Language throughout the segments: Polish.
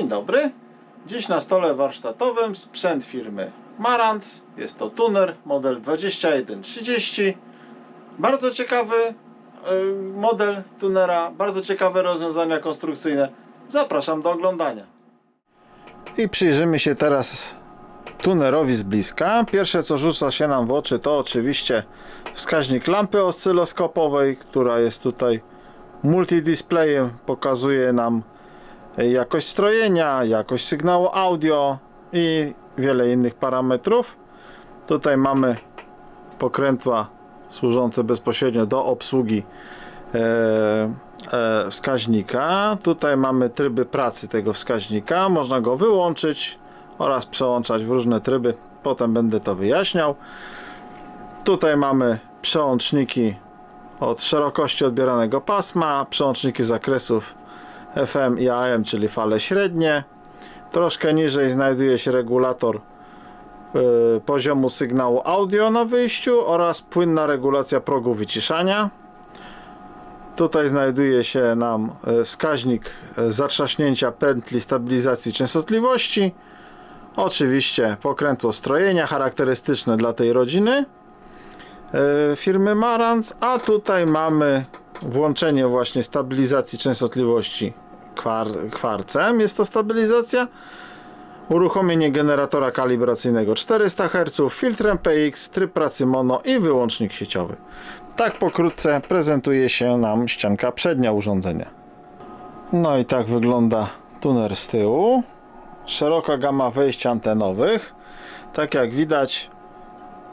Dzień dobry. Dziś na stole warsztatowym sprzęt firmy Marantz. Jest to tuner model 2130. Bardzo ciekawy y, model tunera, bardzo ciekawe rozwiązania konstrukcyjne. Zapraszam do oglądania. I przyjrzymy się teraz tunerowi z bliska. Pierwsze co rzuca się nam w oczy to oczywiście wskaźnik lampy oscyloskopowej, która jest tutaj multidisplayem, pokazuje nam jakość strojenia, jakość sygnału audio i wiele innych parametrów. Tutaj mamy pokrętła służące bezpośrednio do obsługi e, e, wskaźnika. Tutaj mamy tryby pracy tego wskaźnika. Można go wyłączyć oraz przełączać w różne tryby. Potem będę to wyjaśniał. Tutaj mamy przełączniki od szerokości odbieranego pasma, przełączniki zakresów FM i AM, czyli fale średnie. Troszkę niżej znajduje się regulator y, poziomu sygnału audio na wyjściu oraz płynna regulacja progu wyciszania. Tutaj znajduje się nam y, wskaźnik y, zatrzaśnięcia pętli stabilizacji częstotliwości. Oczywiście pokrętło strojenia charakterystyczne dla tej rodziny y, firmy Marantz, a tutaj mamy włączenie właśnie stabilizacji częstotliwości kwar kwarcem. Jest to stabilizacja. Uruchomienie generatora kalibracyjnego 400 Hz, filtr MPX, tryb pracy mono i wyłącznik sieciowy. Tak pokrótce prezentuje się nam ścianka przednia urządzenia. No i tak wygląda tuner z tyłu. Szeroka gama wejść antenowych. Tak jak widać,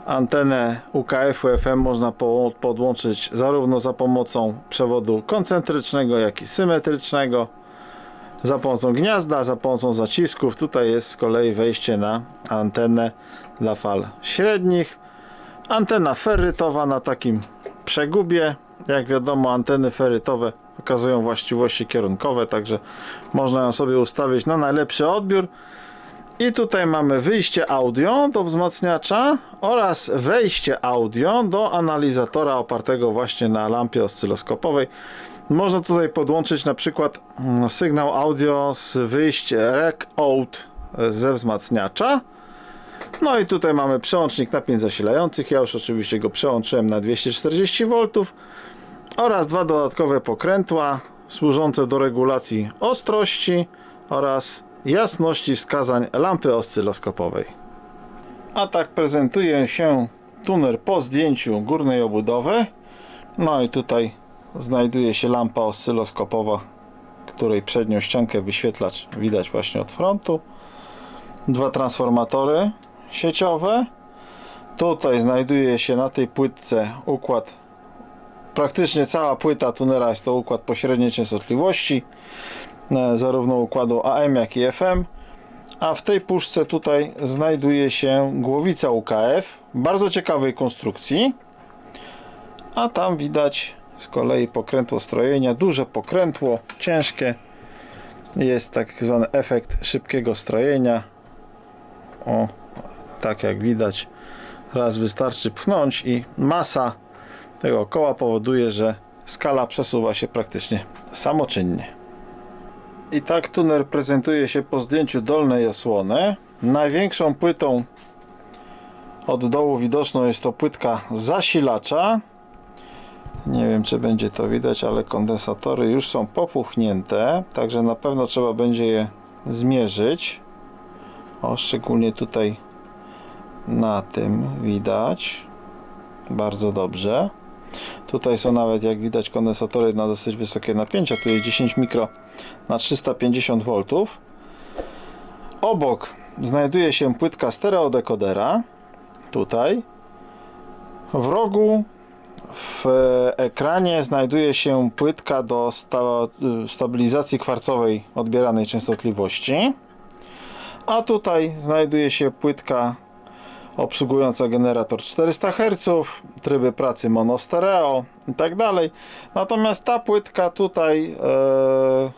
Antenę UKF-u FM można po, podłączyć zarówno za pomocą przewodu koncentrycznego, jak i symetrycznego, za pomocą gniazda, za pomocą zacisków. Tutaj jest z kolei wejście na antenę dla fal średnich. Antena ferrytowa na takim przegubie. Jak wiadomo, anteny ferrytowe pokazują właściwości kierunkowe, także można ją sobie ustawić na najlepszy odbiór. I tutaj mamy wyjście audio do wzmacniacza oraz wejście audio do analizatora opartego właśnie na lampie oscyloskopowej. Można tutaj podłączyć na przykład mm, sygnał audio z wyjść rec out ze wzmacniacza. No i tutaj mamy przełącznik napięć zasilających. Ja już oczywiście go przełączyłem na 240 V oraz dwa dodatkowe pokrętła służące do regulacji ostrości oraz jasności wskazań lampy oscyloskopowej. A tak prezentuje się tuner po zdjęciu górnej obudowy. No i tutaj znajduje się lampa oscyloskopowa, której przednią ściankę wyświetlacz widać właśnie od frontu. Dwa transformatory sieciowe. Tutaj znajduje się na tej płytce układ praktycznie cała płyta tunera jest to układ pośredniej częstotliwości zarówno układu AM jak i FM a w tej puszce tutaj znajduje się głowica UKF bardzo ciekawej konstrukcji. A tam widać z kolei pokrętło strojenia duże pokrętło, ciężkie. Jest tak zwany efekt szybkiego strojenia. O, tak jak widać raz wystarczy pchnąć i masa tego koła powoduje, że skala przesuwa się praktycznie samoczynnie. I tak tuner prezentuje się po zdjęciu dolnej osłony. Największą płytą od dołu widoczną jest to płytka zasilacza. Nie wiem czy będzie to widać, ale kondensatory już są popuchnięte, także na pewno trzeba będzie je zmierzyć. O, szczególnie tutaj na tym widać. Bardzo dobrze. Tutaj są nawet, jak widać, kondensatory na dosyć wysokie napięcia. Tu jest 10 mikro na 350 V. Obok znajduje się płytka stereodekodera. Tutaj. W rogu w ekranie znajduje się płytka do sta stabilizacji kwarcowej odbieranej częstotliwości. A tutaj znajduje się płytka obsługująca generator 400 Hz, tryby pracy mono stereo i tak dalej. Natomiast ta płytka tutaj e,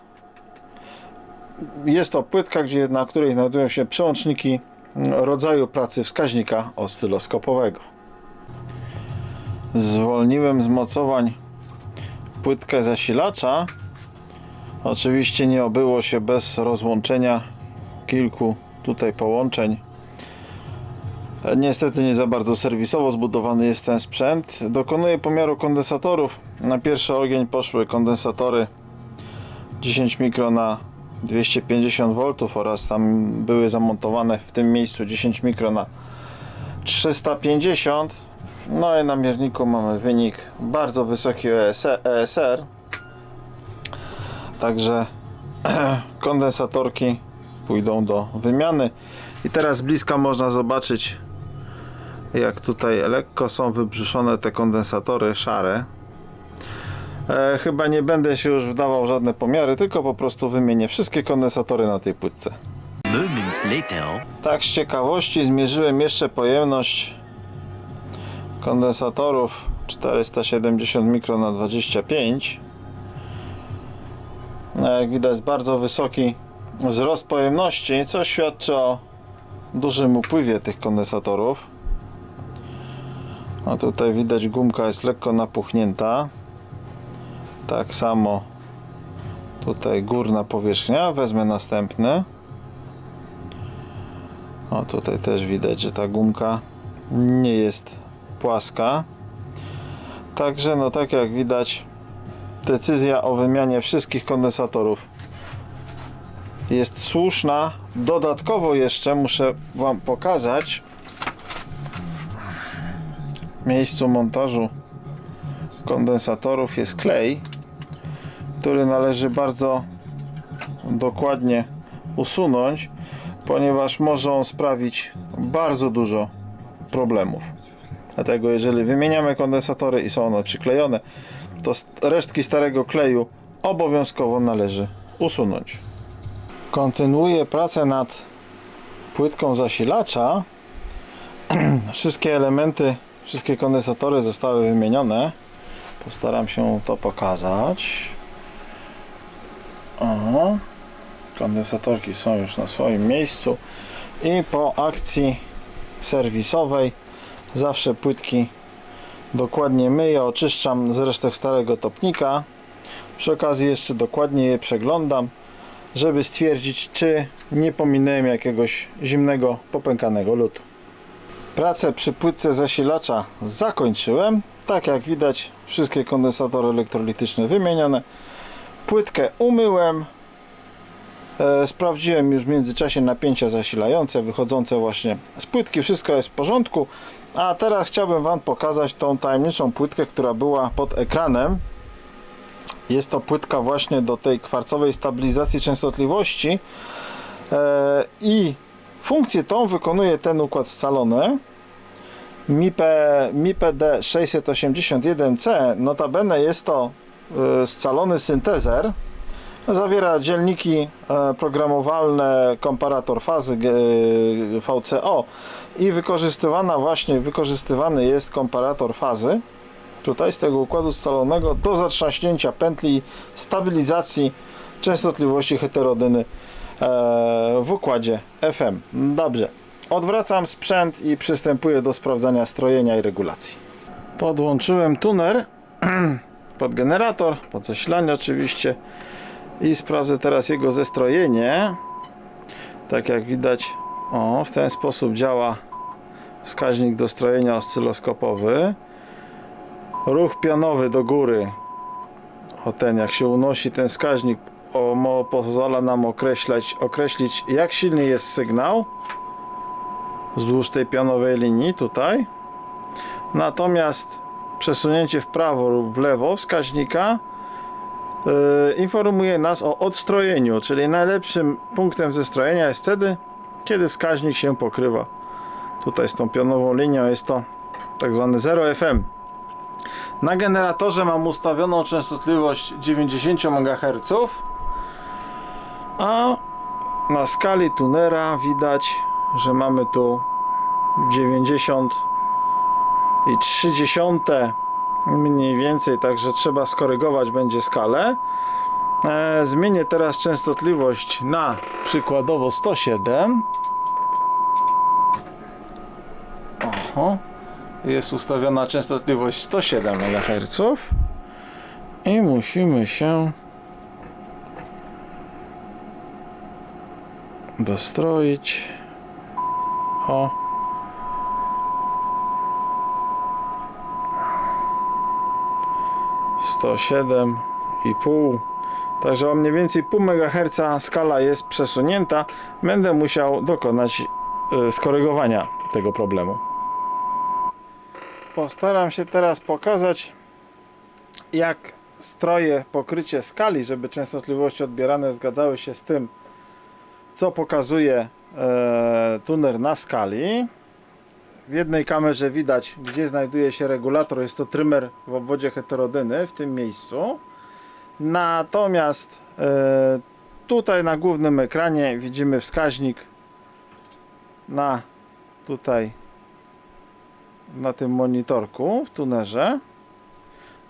jest to płytka, gdzie, na której znajdują się przełączniki rodzaju pracy wskaźnika oscyloskopowego. Zwolniłem z mocowań płytkę zasilacza. Oczywiście nie obyło się bez rozłączenia kilku tutaj połączeń. E, Niestety nie za bardzo serwisowo zbudowany jest ten sprzęt. Dokonuję pomiaru kondensatorów. Na pierwszy ogień poszły kondensatory 10 mikro na 250 V oraz tam były zamontowane w tym miejscu 10 mikro na 350 no i na mierniku mamy wynik bardzo wysoki ES- ESR także kondensatorki pójdą do wymiany i teraz z bliska można zobaczyć jak tutaj lekko są wybrzuszone te kondensatory szare. E, chyba nie będę się już wdawał w żadne pomiary tylko po prostu wymienię wszystkie kondensatory na tej płytce. Tak z ciekawości zmierzyłem jeszcze pojemność kondensatorów 470 mikro na 25 no jak widać bardzo wysoki wzrost pojemności co świadczy o dużym upływie tych kondensatorów a tutaj widać gumka jest lekko napuchnięta tak samo tutaj górna powierzchnia wezmę następny o tutaj też widać, że ta gumka nie jest płaska. Także no tak jak widać decyzja o wymianie wszystkich kondensatorów jest słuszna. Dodatkowo jeszcze muszę Wam pokazać miejscu montażu kondensatorów jest klej, który należy bardzo dokładnie usunąć ponieważ może on sprawić bardzo dużo problemów. Dlatego jeżeli wymieniamy kondensatory i są one przyklejone, to resztki starego kleju obowiązkowo należy usunąć. Kontynuuję pracę nad płytką zasilacza. Wszystkie elementy, wszystkie kondensatory zostały wymienione. Postaram się to pokazać. O. Kondensatorki są już na swoim miejscu i po akcji serwisowej zawsze płytki dokładnie myję, oczyszczam z resztek starego topnika. Przy okazji jeszcze dokładnie je przeglądam, żeby stwierdzić, czy nie pominąłem jakiegoś zimnego, popękanego lutu. Pracę przy płytce zasilacza zakończyłem. Tak jak widać, wszystkie kondensatory elektrolityczne wymienione. Płytkę umyłem, E, Sprawdziłem już w międzyczasie napięcia zasilające, wychodzące właśnie z płytki. Wszystko jest w porządku. A teraz chciałbym Wam pokazać tą tajemniczą płytkę, która była pod ekranem. Jest to płytka właśnie do tej kwarcowej stabilizacji częstotliwości. E, I funkcję tą wykonuje ten układ scalony. MIPE, MIPE D681C. Notabene jest to e, scalony syntezer. Zawiera dzielniki e, programowalne, komparator fazy G- VCO i wykorzystywana właśnie, wykorzystywany jest komparator fazy tutaj z tego układu scalonego do zatrzaśnięcia pętli stabilizacji częstotliwości heterodyny e, w układzie FM. Dobrze, odwracam sprzęt i przystępuję do sprawdzania strojenia i regulacji. Podłączyłem tuner pod generator, pod zasilanie oczywiście i sprawdzę teraz jego zestrojenie. Tak jak widać o, w ten sposób działa wskaźnik dostrojenia oscyloskopowy. Ruch pionowy do góry. O ten jak się unosi ten wskaźnik o, pozwala nam określać, określić jak silny jest sygnał wzdłuż tej pionowej linii tutaj natomiast przesunięcie w prawo lub w lewo wskaźnika Yy, informuje nas o odstrojeniu, czyli najlepszym punktem zestrojenia jest wtedy, kiedy wskaźnik się pokrywa. Tutaj z tą pionową linią jest to tak zwany 0 FM. Na generatorze mam ustawioną częstotliwość 90 MHz, a na skali tunera widać, że mamy tu 90 i 30 mniej więcej, także trzeba skorygować będzie skalę. E, zmienię teraz częstotliwość na przykładowo 107. Oho. Jest ustawiona częstotliwość 107 MHz i musimy się dostroić. O. Sto siedem i pół. Także o mniej więcej pół MHz skala jest przesunięta. Będę musiał dokonać y, skorygowania tego problemu. Postaram się teraz pokazać jak stroję pokrycie skali, żeby częstotliwości odbierane zgadzały się z tym, co pokazuje e, tuner na skali. W jednej kamerze widać, gdzie znajduje się regulator. Jest to trymer w obwodzie heterodyny w tym miejscu. Natomiast e, tutaj na głównym ekranie widzimy wskaźnik na tutaj na tym monitorku w tunerze.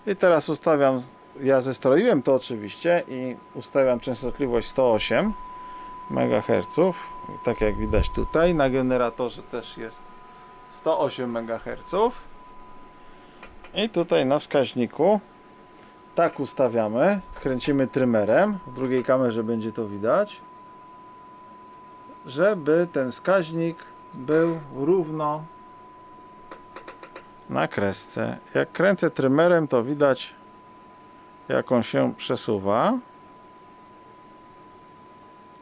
I teraz ustawiam, ja zestroiłem to oczywiście i ustawiam częstotliwość 108 MHz. Tak jak widać tutaj, na generatorze też jest 108 MHz. I tutaj na wskaźniku tak ustawiamy, kręcimy trymerem, w drugiej kamerze będzie to widać, żeby ten wskaźnik był równo na kresce. Jak kręcę trymerem, to widać, jak on się przesuwa.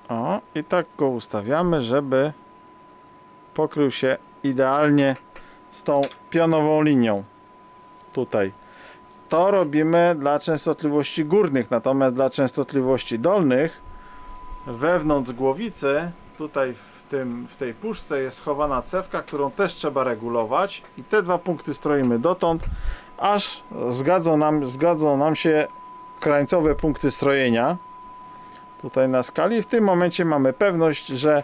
O, i tak go ustawiamy, żeby pokrył się idealnie z tą pionową linią. Tutaj. To robimy dla częstotliwości górnych, natomiast dla częstotliwości dolnych wewnątrz głowicy, tutaj w, tym, w tej puszce jest schowana cewka, którą też trzeba regulować i te dwa punkty stroimy dotąd, aż zgadzą nam, zgadzą nam się krańcowe punkty strojenia tutaj na skali. W tym momencie mamy pewność, że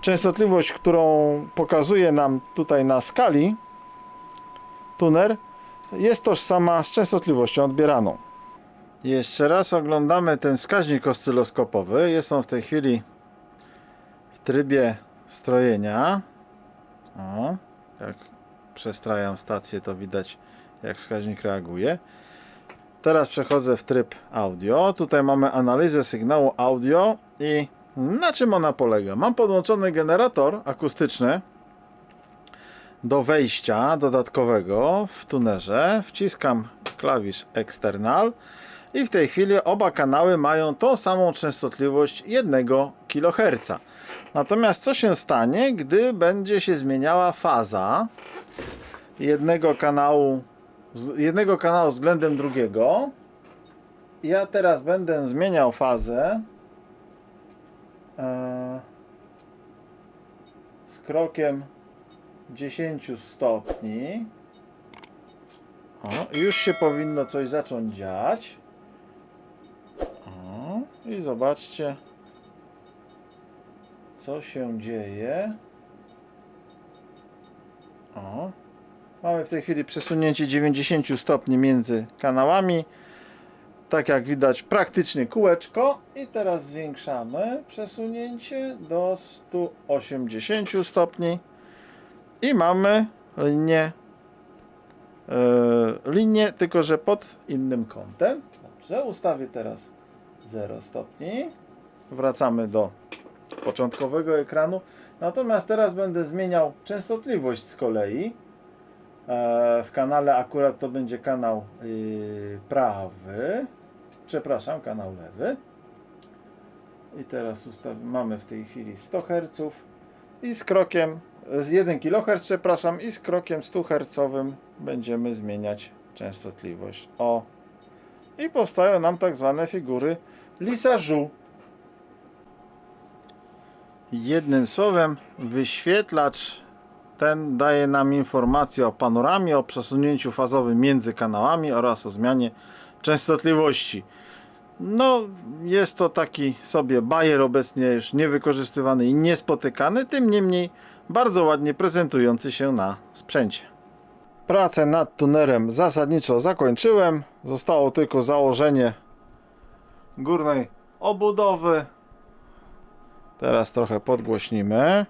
częstotliwość, którą pokazuje nam tutaj na skali tuner jest tożsama z częstotliwością odbieraną. Jeszcze raz oglądamy ten wskaźnik oscyloskopowy. Jest on w tej chwili w trybie strojenia. O, jak przestrajam stację, to widać jak wskaźnik reaguje. Teraz przechodzę w tryb audio. Tutaj mamy analizę sygnału audio i na czym ona polega? Mam podłączony generator akustyczny do wejścia dodatkowego w tunerze. Wciskam klawisz external i w tej chwili oba kanały mają tą samą częstotliwość 1 kHz. Natomiast co się stanie, gdy będzie się zmieniała faza jednego kanału z- jednego kanału względem drugiego. Ja teraz będę zmieniał fazę e, z krokiem 10 stopni. O, już się powinno coś zacząć dziać. O, I zobaczcie, co się dzieje. O, Mamy w tej chwili przesunięcie 90 stopni między kanałami. Tak jak widać, praktycznie kółeczko. I teraz zwiększamy przesunięcie do 180 stopni. I mamy linię, e, linię tylko że pod innym kątem. Dobrze, ustawię teraz 0 stopni. Wracamy do początkowego ekranu. Natomiast teraz będę zmieniał częstotliwość z kolei. E, w kanale akurat to będzie kanał y, prawy, przepraszam, kanał lewy. I teraz mamy w tej chwili 100 Hz i z krokiem, z 1 kHz, przepraszam, i z krokiem 100 Hz będziemy zmieniać częstotliwość. O, i powstają nam tak zwane figury lisażu. Jednym słowem, wyświetlacz ten daje nam informację o panoramie, o przesunięciu fazowym między kanałami oraz o zmianie częstotliwości. No, jest to taki sobie bajer obecnie już niewykorzystywany i niespotykany, tym niemniej bardzo ładnie prezentujący się na sprzęcie. Pracę nad tunerem zasadniczo zakończyłem. Zostało tylko założenie górnej obudowy. Teraz trochę podgłośnimy.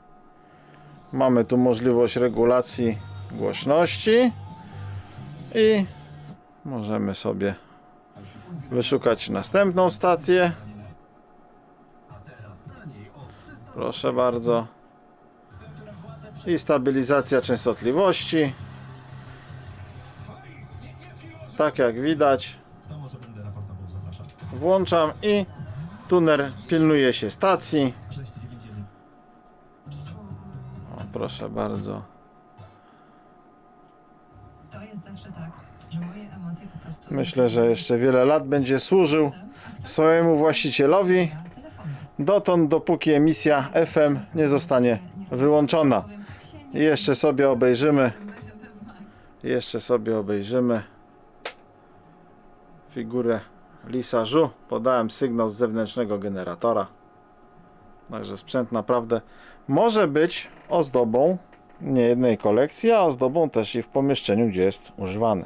Mamy tu możliwość regulacji głośności i możemy sobie wyszukać następną stację. Proszę bardzo. I stabilizacja częstotliwości. Tak jak widać. Włączam i tuner pilnuje się stacji. Proszę bardzo. To jest zawsze tak, że moje emocje po prostu... Myślę, że jeszcze wiele lat będzie służył swojemu właścicielowi. Dotąd, dopóki emisja FM nie zostanie wyłączona. I jeszcze sobie obejrzymy. Jeszcze sobie obejrzymy figurę Lisa Żu. Podałem sygnał z zewnętrznego generatora. Także sprzęt naprawdę może być ozdobą nie jednej kolekcji, a ozdobą też i w pomieszczeniu, gdzie jest używany.